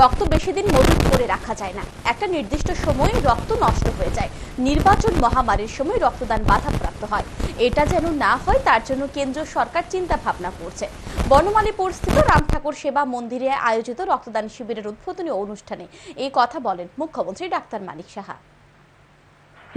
রক্ত বেশি দিন মজুত করে রাখা যায় না। একটা নির্দিষ্ট সময়ে রক্ত নষ্ট হয়ে যায়। নির্বাচন মহামারীর সময় রক্তদান বাধাপ্রাপ্ত হয়। এটা যেন না হয়, তার জন্য কেন্দ্র সরকার চিন্তা ভাবনা করছে। বনমালীপুর স্থিত রাম ঠাকুর সেবা মন্দিরে আয়োজিত রক্তদান শিবিরের উদ্বোধনী অনুষ্ঠানে এই কথা বলেন মুখ্যমন্ত্রী ডাক্তার মানিক সাহা।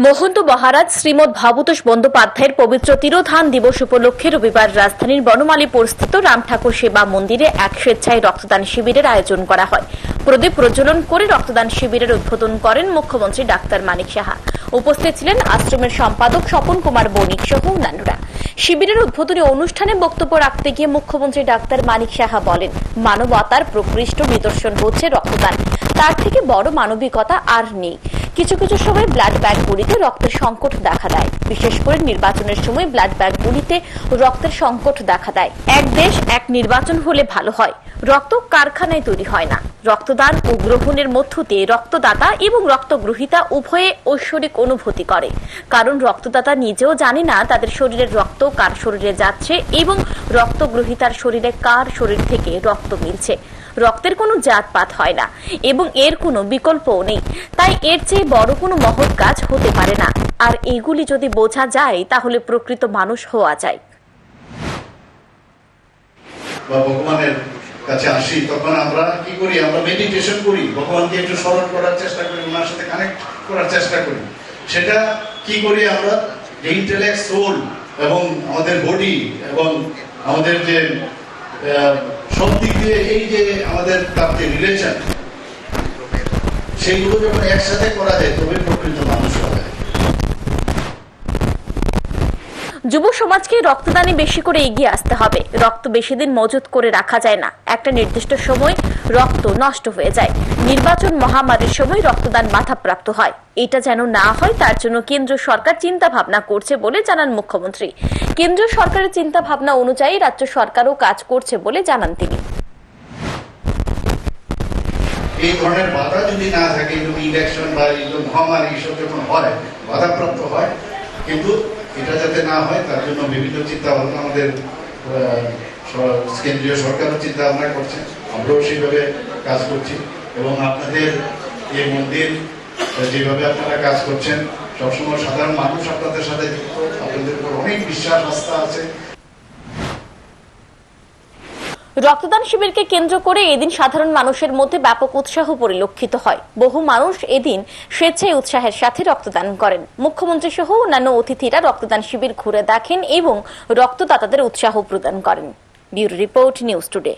মহন্ত মহারাজ শ্রীমৎ ভাবতোষ বন্দ্যোপাধ্যায়ের পবিত্র তিরোধান দিবস উপলক্ষে রবিবার রাজধানীর বনমালী পরিস্থিত রাম ঠাকুর সেবা মন্দিরে এক স্বেচ্ছায় রক্তদান শিবিরের আয়োজন করা হয়। প্রদীপ প্রজ্বলন করে রক্তদান শিবিরের উদ্বোধন করেন মুখ্যমন্ত্রী ডাক্তার মানিক সাহা। উপস্থিত ছিলেন আশ্রমের সম্পাদক স্বপন কুমার বণিক সহ অন্যান্যরা। শিবিরের উদ্বোধনী অনুষ্ঠানে বক্তব্য রাখতে গিয়ে মুখ্যমন্ত্রী ডাক্তার মানিক সাহা বলেন, মানবতার প্রকৃষ্ট নিদর্শন হচ্ছে রক্তদান। তার থেকে বড় মানবিকতা আর নেই। কিছু কিছু সময় ব্লাড ব্যাংকগুলিতে রক্তের সংকট দেখা দেয়। বিশেষ করে নির্বাচনের সময় ব্লাড ব্যাংকগুলিতে রক্তের সংকট দেখা দেয়। এক দেশ এক নির্বাচন হলে ভালো হয়। রক্ত কারখানায় তৈরি হয় না। রক্তদান ও গ্রহণের মধ্য দিয়ে রক্তদাতা এবং রক্তগ্রহীতা উভয়ে ঐশ্বরিক অনুভূতি করে। কারণ রক্তদাতা নিজেও জানে না তাদের শরীরের রক্ত কার শরীরে যাচ্ছে এবং রক্তগ্রহীতার শরীরে কার শরীর থেকে রক্ত মিলছে। রক্তের কোনো জাতপাত হয় না এবং এর কোনো বিকল্পও নেই। তাই এর চেয়ে বড় কোনো মহৎ কাজ হতে পারে না। আর এগুলি যদি বোঝা যায়, তাহলে প্রকৃত মানুষ হওয়া যায়। বা ভগবানের কাছে আসি, তখন আমরা কি করি? আমরা মেডিটেশন করি। ভগবানকে একটু স্মরণ করার চেষ্টা করি, ওনার সাথে কানেক্ট করার চেষ্টা করি। সেটা কি করি আমরা? যে ইন্টেলেক্ট সোল এবং আমাদের বডি এবং আমাদের যে সব দিক দিয়ে এই যে আমাদের তার যে রিলেশন সেইগুলো যখন একসাথে করা যায় তবে প্রকৃত মানুষ হওয়া যায় যুব সমাজকে রক্তদানে বেশি করে এগিয়ে আসতে হবে। রক্ত বেশি দিন মজুত করে রাখা যায় না। একটা নির্দিষ্ট সময় রক্ত নষ্ট হয়ে যায়। নির্বাচন মহামারীর সময় রক্তদান বাধাপ্রাপ্ত হয়। এটা যেন না হয়, তার জন্য কেন্দ্র সরকার চিন্তা ভাবনা করছে বলে জানান মুখ্যমন্ত্রী। কেন্দ্র সরকারের চিন্তা ভাবনা অনুযায়ী রাজ্য সরকারও কাজ করছে বলে জানান তিনি। এই ধরনের বাধা যদি না থাকে ইলেকশন বা মহামারী, এইসব যখন হয়, বাধাপ্রাপ্ত হয়, কিন্তু এটা যাতে না হয়, তার জন্য বিভিন্ন চিন্তা ভাবনা আমাদের কেন্দ্রীয় সরকারও চিন্তা ভাবনা করছে। আমরাও সেইভাবে কাজ করছি এবং আপনাদের এই মন্দির, যেভাবে আপনারা কাজ করছেন, সবসময় সাধারণ মানুষ আপনাদের সাথে যুক্ত, আপনাদের উপর অনেক বিশ্বাস, আস্থা আছে। রক্তদান শিবিরকে কেন্দ্র করে এদিন সাধারণ মানুষের মধ্যে ব্যাপক উৎসাহ পরিলক্ষিত হয়। বহু মানুষ এদিন স্বেচ্ছায় উৎসাহের সাথে রক্তদান করেন। মুখ্যমন্ত্রী সহ অন্যান্য অতিথিরা রক্তদান শিবির ঘুরে দেখেন এবং রক্তদাতাদের উৎসাহ প্রদান করেন। Bureau report news today.